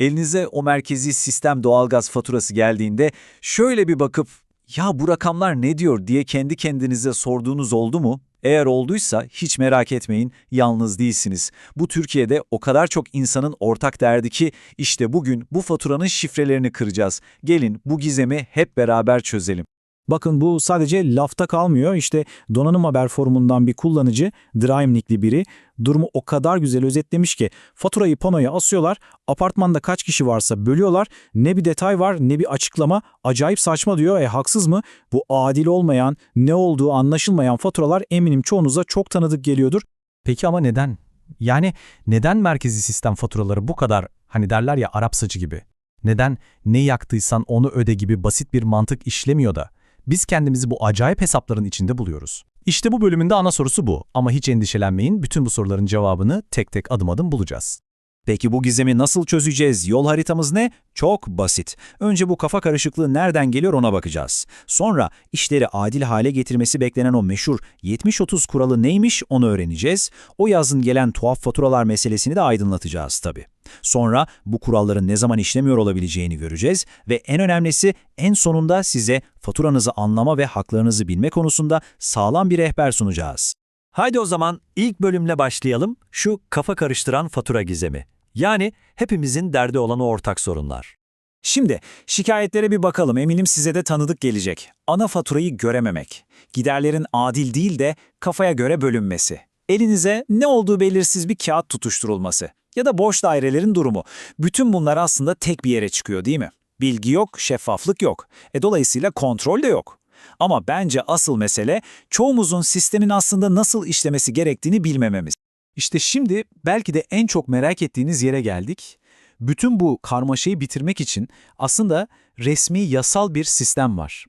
Elinize o merkezi sistem doğalgaz faturası geldiğinde şöyle bir bakıp ya bu rakamlar ne diyor diye kendi kendinize sorduğunuz oldu mu? Eğer olduysa hiç merak etmeyin, yalnız değilsiniz. Bu Türkiye'de o kadar çok insanın ortak derdi ki işte bugün bu faturanın şifrelerini kıracağız. Gelin bu gizemi hep beraber çözelim. Bakın bu sadece lafta kalmıyor. İşte donanım haber forumundan bir kullanıcı, Drime nickli biri, durumu o kadar güzel özetlemiş ki faturayı panoya asıyorlar, apartmanda kaç kişi varsa bölüyorlar, ne bir detay var ne bir açıklama, acayip saçma diyor. E haksız mı? Bu adil olmayan, ne olduğu anlaşılmayan faturalar eminim çoğunuza çok tanıdık geliyordur. Peki ama neden? Yani neden merkezi sistem faturaları bu kadar hani derler ya Arap saçı gibi? Neden ne yaktıysan onu öde gibi basit bir mantık işlemiyor da biz kendimizi bu acayip hesapların içinde buluyoruz? İşte bu bölümünde ana sorusu bu ama hiç endişelenmeyin bütün bu soruların cevabını tek tek adım adım bulacağız. Peki bu gizemi nasıl çözeceğiz? Yol haritamız ne? Çok basit. Önce bu kafa karışıklığı nereden geliyor ona bakacağız. Sonra işleri adil hale getirmesi beklenen o meşhur 70-30 kuralı neymiş onu öğreneceğiz. O yazın gelen tuhaf faturalar meselesini de aydınlatacağız tabii. Sonra bu kuralların ne zaman işlemiyor olabileceğini göreceğiz ve en önemlisi en sonunda size faturanızı anlama ve haklarınızı bilme konusunda sağlam bir rehber sunacağız. Haydi o zaman ilk bölümle başlayalım. Şu kafa karıştıran fatura gizemi. Yani hepimizin derdi olan o ortak sorunlar. Şimdi şikayetlere bir bakalım. Eminim size de tanıdık gelecek. Ana faturayı görememek. Giderlerin adil değil de kafaya göre bölünmesi. Elinize ne olduğu belirsiz bir kağıt tutuşturulması. Ya da boş dairelerin durumu. Bütün bunlar aslında tek bir yere çıkıyor değil mi? Bilgi yok, şeffaflık yok. E dolayısıyla kontrol de yok. Ama bence asıl mesele çoğumuzun sistemin aslında nasıl işlemesi gerektiğini bilmememiz. İşte şimdi belki de en çok merak ettiğiniz yere geldik. Bütün bu karmaşayı bitirmek için aslında resmi yasal bir sistem var.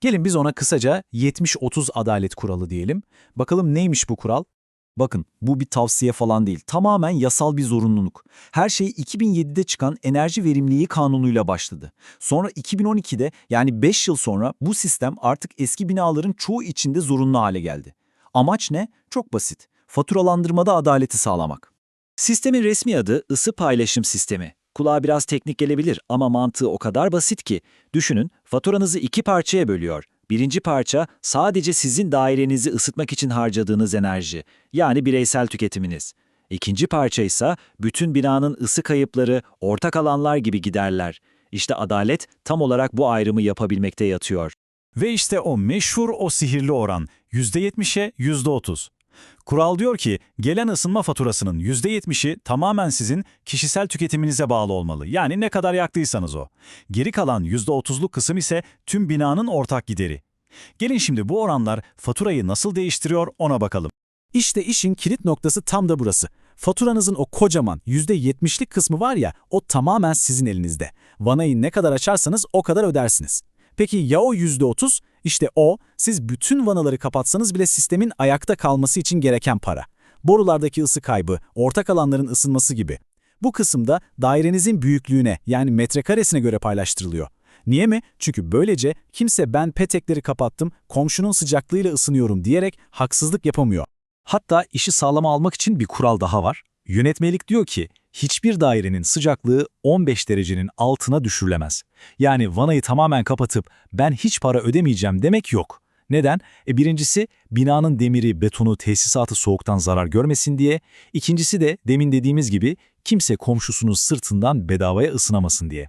Gelin biz ona kısaca 70-30 adalet kuralı diyelim. Bakalım neymiş bu kural? Bakın bu bir tavsiye falan değil. Tamamen yasal bir zorunluluk. Her şey 2007'de çıkan enerji verimliliği kanunuyla başladı. Sonra 2012'de yani 5 yıl sonra bu sistem artık eski binaların çoğu içinde zorunlu hale geldi. Amaç ne? Çok basit. Faturalandırmada adaleti sağlamak. Sistemin resmi adı ısı paylaşım sistemi. Kulağa biraz teknik gelebilir ama mantığı o kadar basit ki. Düşünün, faturanızı iki parçaya bölüyor. Birinci parça sadece sizin dairenizi ısıtmak için harcadığınız enerji, yani bireysel tüketiminiz. İkinci parça ise bütün binanın ısı kayıpları, ortak alanlar gibi giderler. İşte adalet tam olarak bu ayrımı yapabilmekte yatıyor. Ve işte o meşhur o sihirli oran %70'e %30. Kural diyor ki gelen ısınma faturasının %70'i tamamen sizin kişisel tüketiminize bağlı olmalı. Yani ne kadar yaktıysanız o. Geri kalan %30'luk kısım ise tüm binanın ortak gideri. Gelin şimdi bu oranlar faturayı nasıl değiştiriyor ona bakalım. İşte işin kilit noktası tam da burası. Faturanızın o kocaman %70'lik kısmı var ya, o tamamen sizin elinizde. Vanayı ne kadar açarsanız o kadar ödersiniz. Peki ya o %30? İşte o, siz bütün vanaları kapatsanız bile sistemin ayakta kalması için gereken para. Borulardaki ısı kaybı, ortak alanların ısınması gibi. Bu kısımda dairenizin büyüklüğüne yani metrekaresine göre paylaştırılıyor. Niye mi? Çünkü böylece kimse ben petekleri kapattım, komşunun sıcaklığıyla ısınıyorum diyerek haksızlık yapamıyor. Hatta işi sağlama almak için bir kural daha var. Yönetmelik diyor ki hiçbir dairenin sıcaklığı 15 derecenin altına düşürülemez. Yani vanayı tamamen kapatıp ben hiç para ödemeyeceğim demek yok. Neden? E birincisi binanın demiri, betonu, tesisatı soğuktan zarar görmesin diye. İkincisi de demin dediğimiz gibi kimse komşusunun sırtından bedavaya ısınamasın diye.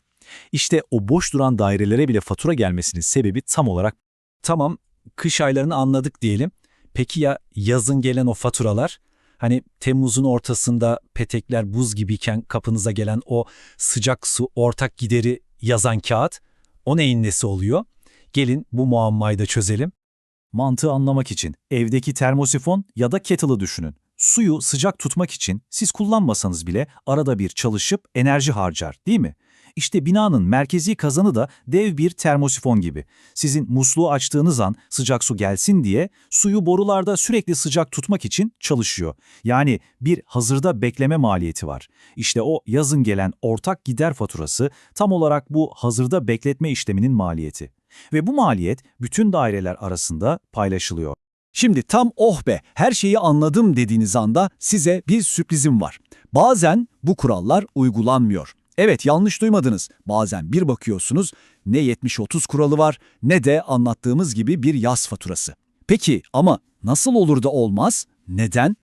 İşte o boş duran dairelere bile fatura gelmesinin sebebi tam olarak Tamam, kış aylarını anladık diyelim. Peki ya yazın gelen o faturalar? Hani Temmuz'un ortasında petekler buz gibiyken kapınıza gelen o sıcak su ortak gideri yazan kağıt, o neyin nesi oluyor? Gelin bu muammayı da çözelim. Mantığı anlamak için evdeki termosifon ya da kettle'ı düşünün. Suyu sıcak tutmak için siz kullanmasanız bile arada bir çalışıp enerji harcar değil mi? İşte binanın merkezi kazanı da dev bir termosifon gibi. Sizin musluğu açtığınız an sıcak su gelsin diye suyu borularda sürekli sıcak tutmak için çalışıyor. Yani bir hazırda bekleme maliyeti var. İşte o yazın gelen ortak gider faturası tam olarak bu hazırda bekletme işleminin maliyeti. Ve bu maliyet bütün daireler arasında paylaşılıyor. Şimdi tam oh be her şeyi anladım dediğiniz anda size bir sürprizim var. Bazen bu kurallar uygulanmıyor. Evet yanlış duymadınız. Bazen bir bakıyorsunuz ne 70-30 kuralı var ne de anlattığımız gibi bir yaz faturası. Peki ama nasıl olur da olmaz? Neden?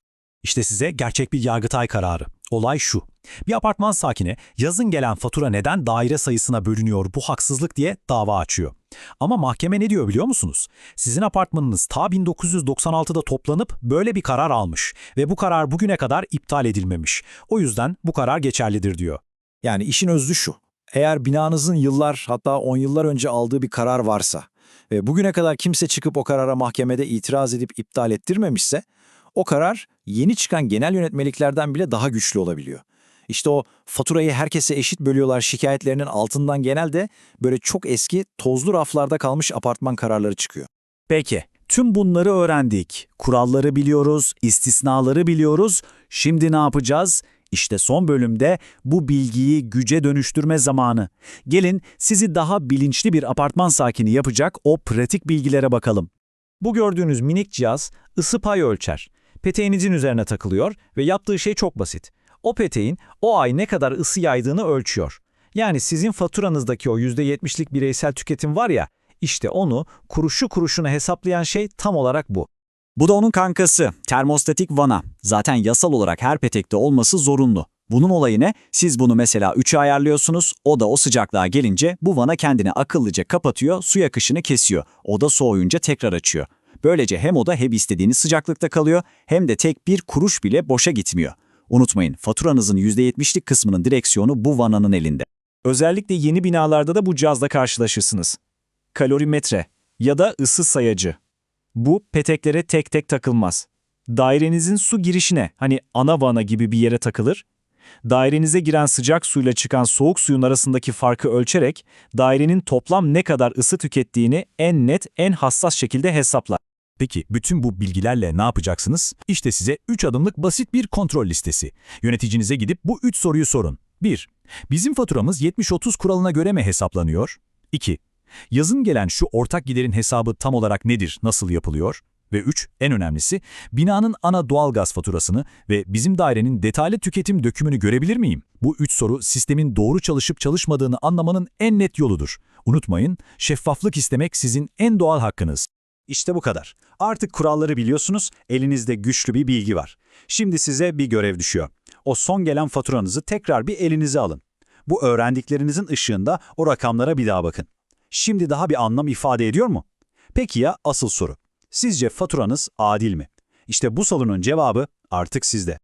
İşte size gerçek bir Yargıtay kararı. Olay şu. Bir apartman sakini yazın gelen fatura neden daire sayısına bölünüyor bu haksızlık diye dava açıyor. Ama mahkeme ne diyor biliyor musunuz? Sizin apartmanınız ta 1996'da toplanıp böyle bir karar almış ve bu karar bugüne kadar iptal edilmemiş. O yüzden bu karar geçerlidir diyor. Yani işin özü şu. Eğer binanızın yıllar hatta 10 yıllar önce aldığı bir karar varsa ve bugüne kadar kimse çıkıp o karara mahkemede itiraz edip iptal ettirmemişse o karar yeni çıkan genel yönetmeliklerden bile daha güçlü olabiliyor. İşte o faturayı herkese eşit bölüyorlar şikayetlerinin altından genelde böyle çok eski tozlu raflarda kalmış apartman kararları çıkıyor. Peki, tüm bunları öğrendik. Kuralları biliyoruz, istisnaları biliyoruz. Şimdi ne yapacağız? İşte son bölümde bu bilgiyi güce dönüştürme zamanı. Gelin sizi daha bilinçli bir apartman sakini yapacak o pratik bilgilere bakalım. Bu gördüğünüz minik cihaz ısı pay ölçer. Peteğinizin üzerine takılıyor ve yaptığı şey çok basit. O peteğin o ay ne kadar ısı yaydığını ölçüyor. Yani sizin faturanızdaki o %70'lik bireysel tüketim var ya, işte onu kuruşu kuruşuna hesaplayan şey tam olarak bu. Bu da onun kankası, termostatik vana. Zaten yasal olarak her petekte olması zorunlu. Bunun olayı ne? Siz bunu mesela 3'e ayarlıyorsunuz, o da o sıcaklığa gelince bu vana kendini akıllıca kapatıyor, su akışını kesiyor. O da soğuyunca tekrar açıyor. Böylece hem oda hem istediğiniz sıcaklıkta kalıyor, hem de tek bir kuruş bile boşa gitmiyor. Unutmayın, faturanızın %70'lik kısmının direksiyonu bu vananın elinde. Özellikle yeni binalarda da bu cihazla karşılaşırsınız. Kalorimetre ya da ısı sayacı. Bu peteklere tek tek takılmaz. Dairenizin su girişine, hani ana vana gibi bir yere takılır. Dairenize giren sıcak suyla çıkan soğuk suyun arasındaki farkı ölçerek dairenin toplam ne kadar ısı tükettiğini en net, en hassas şekilde hesaplar. Peki bütün bu bilgilerle ne yapacaksınız? İşte size 3 adımlık basit bir kontrol listesi. Yöneticinize gidip bu 3 soruyu sorun. 1. Bizim faturamız 70-30 kuralına göre mi hesaplanıyor? 2. Yazın gelen şu ortak giderin hesabı tam olarak nedir, nasıl yapılıyor? Ve 3. En önemlisi, binanın ana doğalgaz faturasını ve bizim dairenin detaylı tüketim dökümünü görebilir miyim? Bu 3 soru sistemin doğru çalışıp çalışmadığını anlamanın en net yoludur. Unutmayın, şeffaflık istemek sizin en doğal hakkınız. İşte bu kadar. Artık kuralları biliyorsunuz, elinizde güçlü bir bilgi var. Şimdi size bir görev düşüyor. O son gelen faturanızı tekrar bir elinize alın. Bu öğrendiklerinizin ışığında o rakamlara bir daha bakın. Şimdi daha bir anlam ifade ediyor mu? Peki ya asıl soru? Sizce faturanız adil mi? İşte bu sorunun cevabı artık sizde.